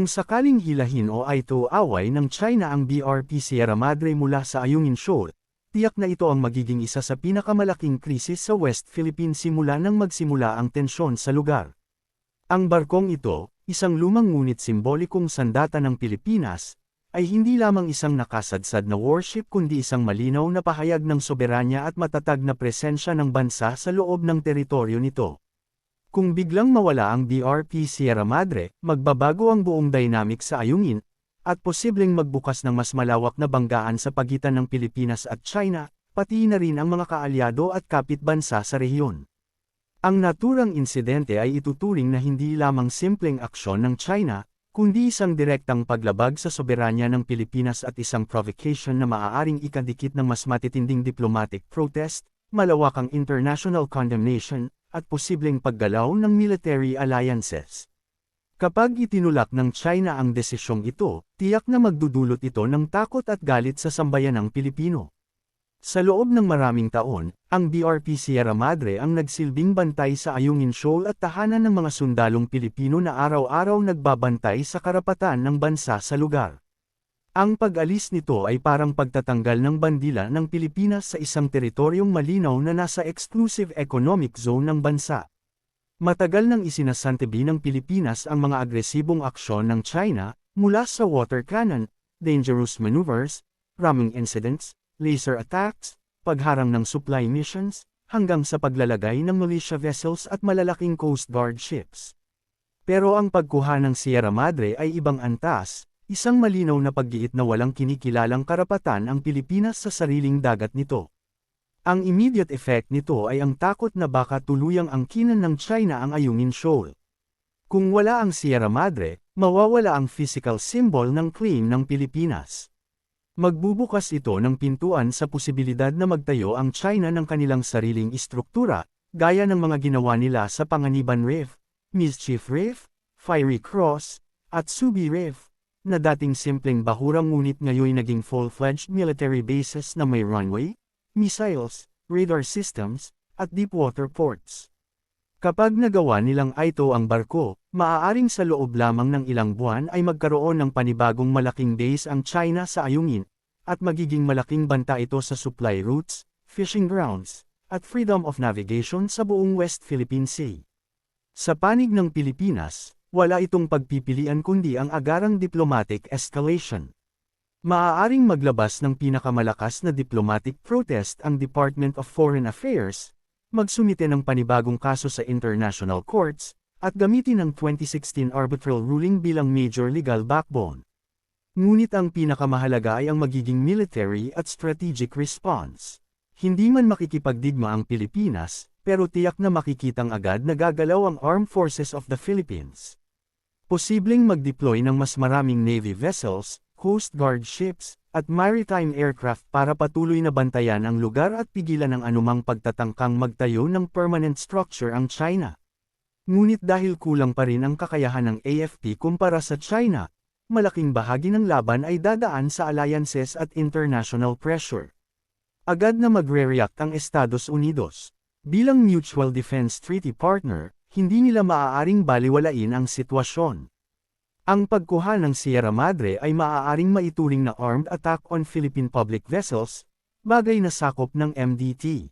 Kung sakaling hilahin o ay away ng China ang BRP Sierra Madre mula sa Ayungin Shoal, tiyak na ito ang magiging isa sa pinakamalaking krisis sa West Philippines simula nang magsimula ang tensyon sa lugar. Ang barkong ito, isang lumang ngunit simbolikong sandata ng Pilipinas, ay hindi lamang isang nakasadsad na warship kundi isang malinaw na pahayag ng soberanya at matatag na presensya ng bansa sa loob ng teritoryo nito. Kung biglang mawala ang BRP Sierra Madre, magbabago ang buong dynamic sa ayungin, at posibleng magbukas ng mas malawak na banggaan sa pagitan ng Pilipinas at China, pati na rin ang mga kaalyado at kapitbansa sa rehiyon. Ang naturang insidente ay ituturing na hindi lamang simpleng aksyon ng China, kundi isang direktang paglabag sa soberanya ng Pilipinas at isang provocation na maaaring ikadikit ng mas matitinding diplomatic protest, malawakang international condemnation, at posibleng paggalaw ng military alliances. Kapag itinulak ng China ang desisyong ito, tiyak na magdudulot ito ng takot at galit sa sambayanang Pilipino. Sa loob ng maraming taon, ang BRP Sierra Madre ang nagsilbing bantay sa Ayungin Shoal at tahanan ng mga sundalong Pilipino na araw-araw nagbabantay sa karapatan ng bansa sa lugar. Ang pag-alis nito ay parang pagtatanggal ng bandila ng Pilipinas sa isang teritoryong malinaw na nasa exclusive economic zone ng bansa. Matagal nang isinasantabi ng Pilipinas ang mga agresibong aksyon ng China, mula sa water cannon, dangerous maneuvers, ramming incidents, laser attacks, pagharang ng supply missions, hanggang sa paglalagay ng militia vessels at malalaking Coast Guard ships. Pero ang pagkuha ng Sierra Madre ay ibang antas, Isang malinaw na paggiit na walang kinikilalang karapatan ang Pilipinas sa sariling dagat nito. Ang immediate effect nito ay ang takot na baka tuluyang angkinan ng China ang Ayungin Shoal. Kung wala ang Sierra Madre, mawawala ang physical symbol ng claim ng Pilipinas. Magbubukas ito ng pintuan sa posibilidad na magtayo ang China ng kanilang sariling istruktura, gaya ng mga ginawa nila sa Panganiban Reef, Mischief Reef, Fiery Cross, at Subi Reef na dating simpleng bahurang ngunit ngayon naging full-fledged military bases na may runway, missiles, radar systems, at deepwater ports. Kapag nagawa nilang ito ang barko, maaaring sa loob lamang ng ilang buwan ay magkaroon ng panibagong malaking base ang China sa Ayungin, at magiging malaking banta ito sa supply routes, fishing grounds, at freedom of navigation sa buong West Philippine Sea. Sa panig ng Pilipinas, wala itong pagpipilian kundi ang agarang diplomatic escalation. Maaaring maglabas ng pinakamalakas na diplomatic protest ang Department of Foreign Affairs, magsumite ng panibagong kaso sa international courts, at gamitin ang 2016 arbitral ruling bilang major legal backbone. Ngunit ang pinakamahalaga ay ang magiging military at strategic response. Hindi man makikipagdigma ang Pilipinas, pero tiyak na makikitang agad na gagalaw ang Armed Forces of the Philippines. Posibleng mag-deploy ng mas maraming Navy vessels, Coast Guard ships, at maritime aircraft para patuloy na bantayan ang lugar at pigilan ang anumang pagtatangkang magtayo ng permanent structure ang China. Ngunit dahil kulang pa rin ang kakayahan ng AFP kumpara sa China, malaking bahagi ng laban ay dadaan sa alliances at international pressure. Agad na magre-react ang Estados Unidos. Bilang Mutual Defense Treaty partner, hindi nila maaaring baliwalain ang sitwasyon. Ang pagkuha ng Sierra Madre ay maaaring maituring na armed attack on Philippine public vessels, bagay na sakop ng MDT.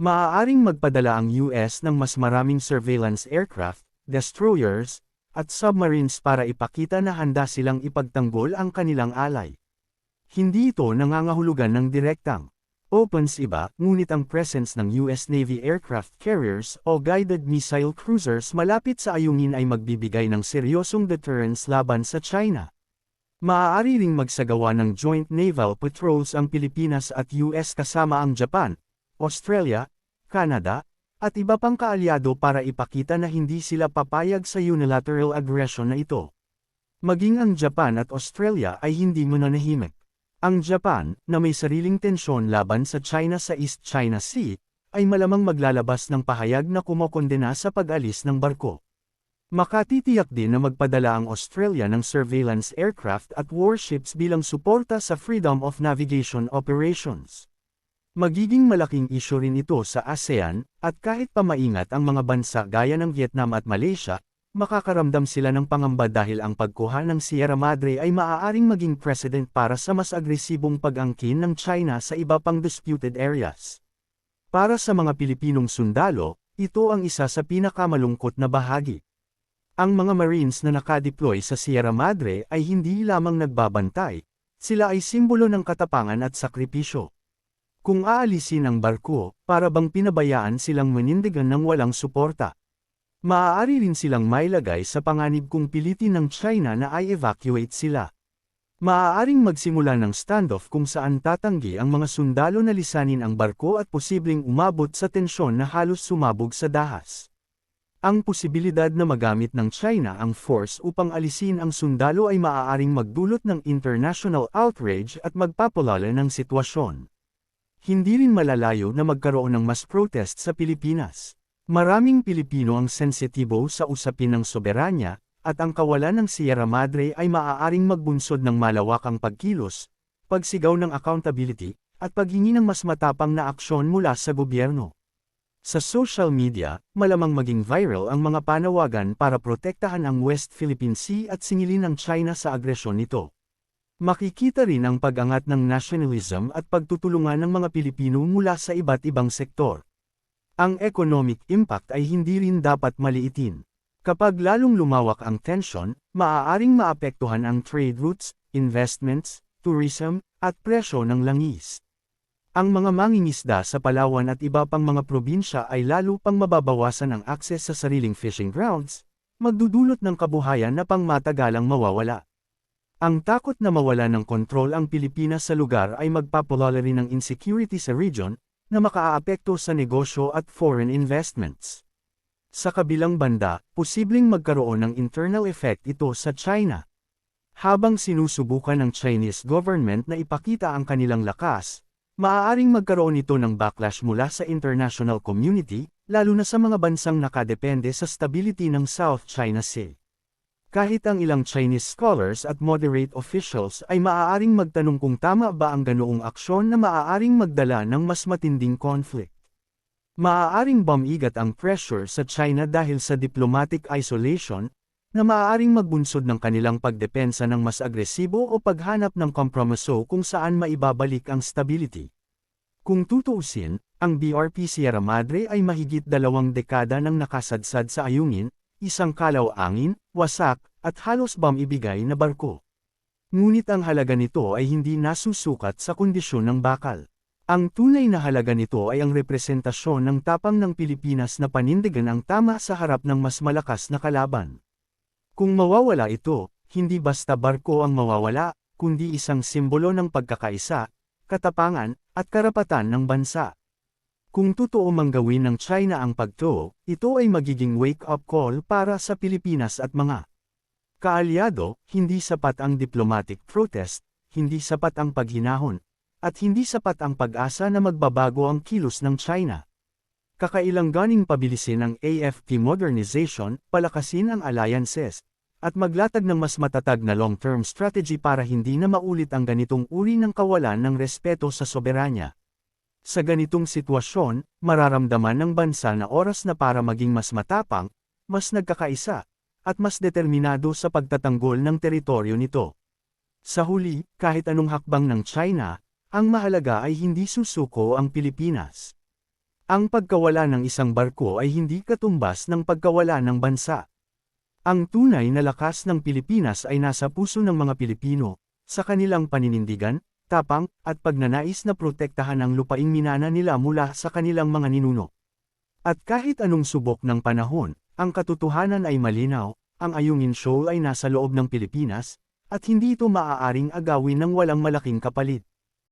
Maaaring magpadala ang US ng mas maraming surveillance aircraft, destroyers, at submarines para ipakita na handa silang ipagtanggol ang kanilang alay. Hindi ito nangangahulugan ng direktang opens iba, ngunit ang presence ng US Navy aircraft carriers o guided missile cruisers malapit sa ayungin ay magbibigay ng seryosong deterrence laban sa China. Maaari ring magsagawa ng joint naval patrols ang Pilipinas at US kasama ang Japan, Australia, Canada, at iba pang kaalyado para ipakita na hindi sila papayag sa unilateral aggression na ito. Maging ang Japan at Australia ay hindi mananahimik. Ang Japan, na may sariling tensyon laban sa China sa East China Sea, ay malamang maglalabas ng pahayag na kumokondena sa pag-alis ng barko. Makatitiyak din na magpadala ang Australia ng surveillance aircraft at warships bilang suporta sa Freedom of Navigation operations. Magiging malaking isyo rin ito sa ASEAN, at kahit pa maingat ang mga bansa gaya ng Vietnam at Malaysia, makakaramdam sila ng pangamba dahil ang pagkuha ng Sierra Madre ay maaaring maging precedent para sa mas agresibong pag-angkin ng China sa iba pang disputed areas. Para sa mga Pilipinong sundalo, ito ang isa sa pinakamalungkot na bahagi. Ang mga Marines na nakadeploy sa Sierra Madre ay hindi lamang nagbabantay, sila ay simbolo ng katapangan at sakripisyo. Kung aalisin ang barko, para bang pinabayaan silang manindigan ng walang suporta. Maaari rin silang mailagay sa panganib kung pilitin ng China na i-evacuate sila. Maaaring magsimula ng standoff kung saan tatanggi ang mga sundalo na lisanin ang barko at posibleng umabot sa tensyon na halos sumabog sa dahas. Ang posibilidad na magamit ng China ang force upang alisin ang sundalo ay maaaring magdulot ng international outrage at magpapalala ng sitwasyon. Hindi rin malalayo na magkaroon ng mas protest sa Pilipinas. Maraming Pilipino ang sensitibo sa usapin ng soberanya, at ang kawalan ng Sierra Madre ay maaaring magbunsod ng malawakang pagkilos, pagsigaw ng accountability, at paghingi ng mas matapang na aksyon mula sa gobyerno. Sa social media, malamang maging viral ang mga panawagan para protektahan ang West Philippine Sea at singilin ang China sa agresyon nito. Makikita rin ang pag-angat ng nationalism at pagtutulungan ng mga Pilipino mula sa iba't ibang sektor. Ang economic impact ay hindi rin dapat maliitin. Kapag lalong lumawak ang tension, maaaring maapektuhan ang trade routes, investments, tourism, at presyo ng langis. Ang mga mangingisda sa Palawan at iba pang mga probinsya ay lalo pang mababawasan ang akses sa sariling fishing grounds, magdudulot ng kabuhayan na pangmatagalang mawawala. Ang takot na mawala ng kontrol ang Pilipinas sa lugar ay magpapalala rin ng insecurity sa region, na makaaapekto sa negosyo at foreign investments. Sa kabilang banda, posibleng magkaroon ng internal effect ito sa China. Habang sinusubukan ng Chinese government na ipakita ang kanilang lakas, Maaaring magkaroon ito ng backlash mula sa international community, lalo na sa mga bansang nakadepende sa stability ng South China Sea. Kahit ang ilang Chinese scholars at moderate officials ay maaaring magtanong kung tama ba ang ganoong aksyon na maaaring magdala ng mas matinding conflict. Maaaring bumigat ang pressure sa China dahil sa diplomatic isolation, na maaaring magbunsod ng kanilang pagdepensa ng mas agresibo o paghanap ng kompromiso kung saan maibabalik ang stability. Kung tutuusin, ang BRP Sierra Madre ay mahigit dalawang dekada nang nakasadsad sa ayungin, isang kalaw-angin, wasak, at halos bam-ibigay na barko. Ngunit ang halaga nito ay hindi nasusukat sa kondisyon ng bakal. Ang tunay na halaga nito ay ang representasyon ng tapang ng Pilipinas na panindigan ang tama sa harap ng mas malakas na kalaban. Kung mawawala ito, hindi basta barko ang mawawala, kundi isang simbolo ng pagkakaisa, katapangan, at karapatan ng bansa. Kung totoo mang gawin ng China ang pagto, ito ay magiging wake-up call para sa Pilipinas at mga kaalyado, hindi sapat ang diplomatic protest, hindi sapat ang paghinahon, at hindi sapat ang pag-asa na magbabago ang kilos ng China. Kakailang ganing pabilisin ang AFP modernization, palakasin ang alliances, at maglatag ng mas matatag na long-term strategy para hindi na maulit ang ganitong uri ng kawalan ng respeto sa soberanya. Sa ganitong sitwasyon, mararamdaman ng bansa na oras na para maging mas matapang, mas nagkakaisa, at mas determinado sa pagtatanggol ng teritoryo nito. Sa huli, kahit anong hakbang ng China, ang mahalaga ay hindi susuko ang Pilipinas. Ang pagkawala ng isang barko ay hindi katumbas ng pagkawala ng bansa. Ang tunay na lakas ng Pilipinas ay nasa puso ng mga Pilipino, sa kanilang paninindigan, tapang, at pagnanais na protektahan ang lupaing minana nila mula sa kanilang mga ninuno. At kahit anong subok ng panahon, ang katotohanan ay malinaw, ang Ayungin Shoal ay nasa loob ng Pilipinas, at hindi ito maaaring agawin ng walang malaking kapalit.